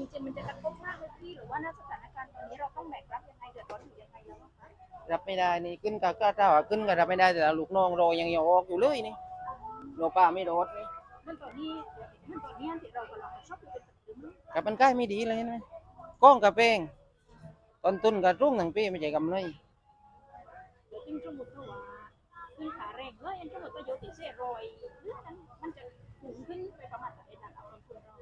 จริงๆมันจะกระทบมากเลยพี่หรือว่าณสถานการณ์ตอนนี้เราต้องแบกรับยังไงเดือดร้อนอยู่ยังไงแล้วอะคะรับไม่ได้นี่ขึ้นก็ก็ถ้าว่าขึ้นก็รับไม่ได้แต่ลูกน้องรอยังยังออกอยู่เลยนี่โลป้าไม่รอดนี่มันตอนนี้มันตอนนี้ที่เรากำลังชอบเป็นแบบนี้กับมันใกล้ไม่ดีเลยนะกล้องกับเป้งต้นทุนกับรุ่งทั้งปีไม่ใช่กำไรเดี๋ยวจริงสมมติว่าขึ้นขาแรงเลยอันสมมติว่าโยติเสียรอยเรื่องนั้นมันจะสูงขึ้นไปประมาณเท่าไหร่นะเอาคนเรา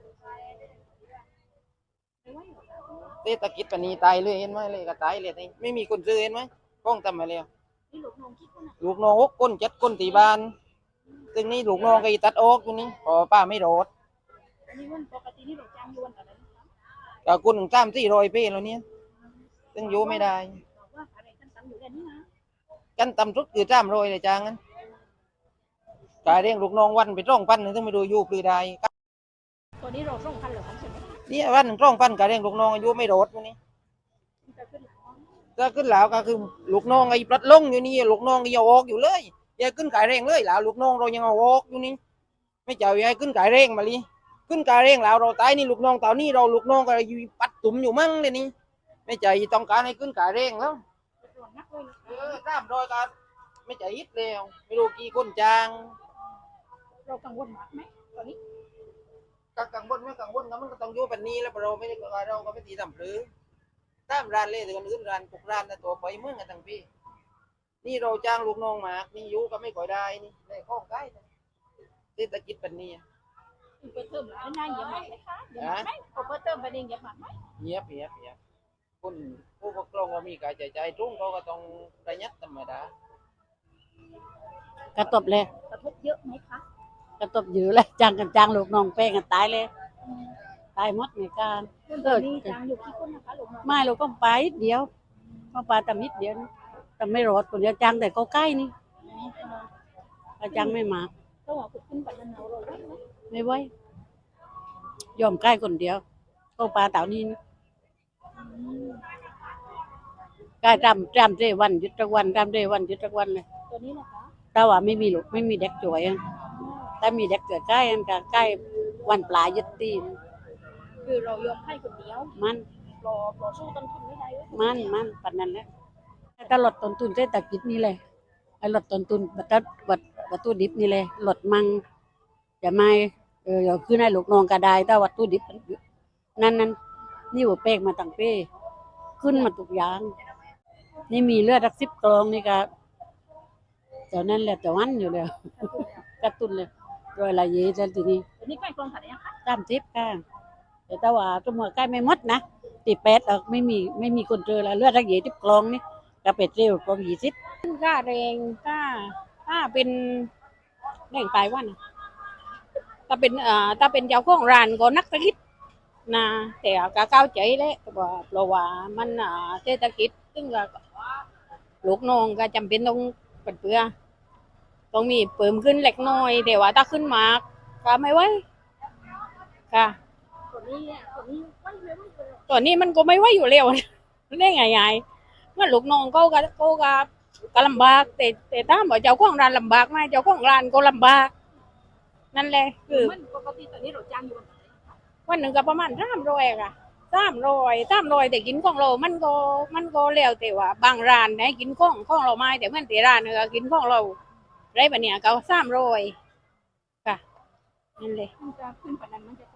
เศรษฐกิจปานนีตายเลยเห็นไหมเลยก็ตายเลยนี่ไม่มีคนซื้อเห็นไหมกล้องทำมาแล้วนี่ลูกน้องคิดว่านะลูกน้องหกคนเจ็ดคนตีบ้านซึ่งนี่ลูกน้องก็อีตัดออกอยู่นี่พอป้าไม่รอดอันนี้วันปกตินี่เราจ้างอยู่วันอะไรนะคะก็คุณสามสี่ร้อยปีแล้วเนี่ยซึ่งอยู่ไม่ได้บอกว่าอะไรกันตั้งอยู่แค่นี้นะกันต่ำสุดคือสามร้อยเลยจ้างนั้นกายเรียงลูกน้องวันไปร่องพันหนึ่งต้องไปดูอยู่ปลือได้ ตัวนี้เราส่งพันเหรือพันใช่ไหมเนี่ยวันหนึ่งร่องพันกายเรียงลูกน้องอายุไม่รอดอยู่นี่มันจะขึ้นหลังถ้าขึ้นแล้วก็คือลูกน้องไอ้ปลัดลงอยู่นี่ลูกน้องก็ยังเอาออกอยู่เลยอย่าขึ้นกายเร่งเลยแล้วลูกน้องเรายังเอาออกอยู่นี่ไม่เจ้าอย่าให้ขึ้นกายเร่งมาลีขึ้นกายเร่งแล้วเราตายนี่ลูกน้องตอนนี้เราลูกน้องก็อยู่ปัดตุ่มอยู่มั่งเลยนี่ไม่ใจต้องการให้ขึ้นกายเร่งแล้วจะโดนนักเลยนะเออตามรอยกันไม่ใจอิดแล้วไม่รู้กี่คนจ้างเรากังวลมากไหมตอนนี้กังกัง วลไม่กังวลก็มันก็ต้องอยู่แบบนี้แล้วเราไม่ได้เราก็ไม่ตีทำหรือตามร้านเลยแต่คนอื่นร้านปกร้านนะตัวไปเมืองกันทั้งปีนี่เราจ้างลูกน้องมานี่อยู่ก็ไม่ค่อยได้นี่ได้ข้องใกล้เศรษฐกิจแบบนี้เปิดเทอมแล้วนายอย่ามาไหมคะอย่ามาไหมพอเปิดเทอมไปเองอย่ามาไหมเงียบเงียบเงียบคนผู้ปกครองก็มีการจ่ายจ่ายตรงเขาก็ต้องประหยัดธรรมดากระตบเลย กระทบเยอะไหมคะ กระตบอยู่เลยจ้างกันจ้างลูกน้องแป้งกันตายเลย ตายหมดในการตอนนี้จ้างอยู่กี่คนนะคะลูกน้องไม่เราก็ไปนิดเดียวก็ไปแต่นิดเดียวนะแต่ไม่รอดคนเดียวจ้างแต่ก็ใกล้นี่ถ้าจ้างไม่มากก็ว่าขึ้นปัจจุบันเราเราได้ไหมไม่ไหวยอมใกล้คนเดียวก็ปลาเต่านี้นะใกล้จำจำเจวันหยุดจักวันจำเจวันหยุดจักวันเลยตัวนี้นะคะแต่ว่าไม่มีลูกไม่มีเด็กจ่วยอะถ้ามีเด็กเกิดใกล้อันก็ใกล้วันปลายยุดตีน คือเรายอมให้คนเดียวมันรอรอสู้ต้นทุนไม่ได้เลยมันมันปันนั้นแหละถ้าลดต้นทุนเศรษฐกิจนี่เลยไอ้ลดต้นทุนบัตรบัตรวัตถุดิบนี่เลยลดมังจะไม่เออเดี๋ยวคือให้ลูกน้องก็ได้แต่วัตถุดิบนั่นนั่นนี่หัวเป้งมาตั้งเป้ขึ้นมาทุกอย่าง นี่มีเลือดรักสิบกลองนี่ก็เจ้านั่นแหละแต่วันอยู่เลยกระตุ้นเลยรอยละเยแล้วทีนี้ตัวนี้ใกล้กองถ่ายยังคะตามทิปค่ะ แต่ว่าตัวมือใกล้ไม่มดนะตีแปดเออไม่มีไม่มีคนเจอแล้วเลือดรักเยทิปกลองนี่ก็เป็ดเร็วกลองยี่สิบค่าแรงค่าค่าเป็นแรงตายวันน่ะถ้าเป็นเอ่อถ้าเป็นเจ้าของร้านก็นักธุรกิจนะแต่ก็เข้าใจเลยว่าเพราะว่ามันอ่าเศรษฐกิจซึ่งก็ลูกน้องก็จำเป็นต้องเป็นเพื่อต้องมีเพิ่มขึ้นเล็กน้อยแต่ว่าถ้าขึ้นมากก็ไม่ไหวค่ะ ตัวนี้เนี่ยตัวนี้ไม่ไม่ไม่เลยตัวนี้มันก็ไม่ไหวอยู่แล้วได้ไงไงว่าลูกน้องเขาก็เขาก็ก็ลำบาก แต่แต่ถ้าบอกเจ้าของร้านลำบากไหมเจ้าของร้านก็ลำบาก นั่นแหละคือปกติตอนนี้เราจ้างอยู่วันหนึ่งก็ประมาณสามร้อยค่ะสามร้อยสามร้อยแต่กินของเรา มันก็มันก็แล้วแต่ว่า บางร้านให้กินของของเราไม่แต่เมื่อต่ร้านเนี่ยก็กินของเราไรแบบเนี้ยก็สามร้อยค่ะนั่นเลยมันจะขึ้นปัจจุบันมันจะ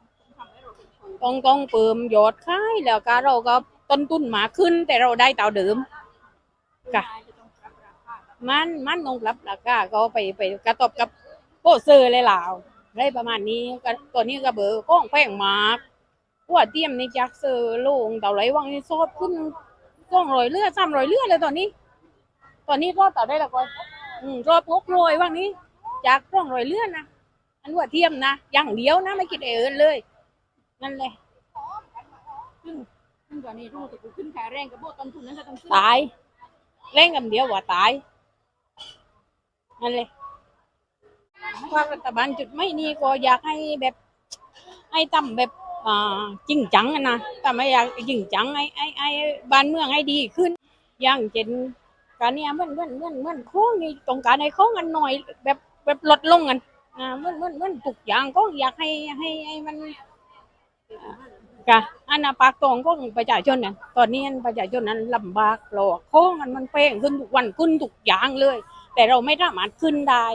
ต้องต้องเพิ่มยอดขายแล้วก็เราก็ต้นทุนมาขึ้น แต่เราได้เต่าเดิมค่ะมันมันต้องรับราคาก็ไปไปกระทบกับโปเซอร์เลยล่ะได้ประมาณนี้ก็ตัวนี้ก็เบอร์ก้องแพงมากหัวเตียมในจากเซอร์ลงเต่าไหลวังนี่ซอดขึ้นก้องรอยเลือดซ้ำรอยเลือดเลยตอนนี้ ตอนนี้รอดเต่าได้ละก่อนอืมรอดพกรอยวังนี้จากก้องรอยเลือดนะอันหัวเทียมนะอย่างเดียวนะไม่คิดเออเลย นั่นเลยซึ่งซึ่งตอนนี้รู้สึกว่าขึ้นค่าแรงกับโบต้นทุนนั้นจะต้องขึ้นตายเล่นกันเดียวว่าตายนั่นเลยว่ารัฐบาลจุดไม่นี่ก็อยากให้แบบให้ทำแบบอ่าจริงจังอะนะแต่ไม่อยากจริงจังให้ให้ให้บ้านเมืองให้ดีขึ้น อย่างเช่นการเนี้ยเหมันเหมันเหมันเหมันโค้งนี่ต้องการให้โค้งกันหน่อย แบบแบบลดลงกันอ่าเหมันเหมันเหมันทุกอย่างก็อยากให้ให้ให้มัน อ่ากะอันน่ะปากตองของประชาชนนี่ยตอนนี้ประชาชนนั้นลำบากหรอกโค้งมันมันแพงขึ้นทุกวันขึ้นทุกอย่างเลย แต่เราไม่สามารถขึ้นได้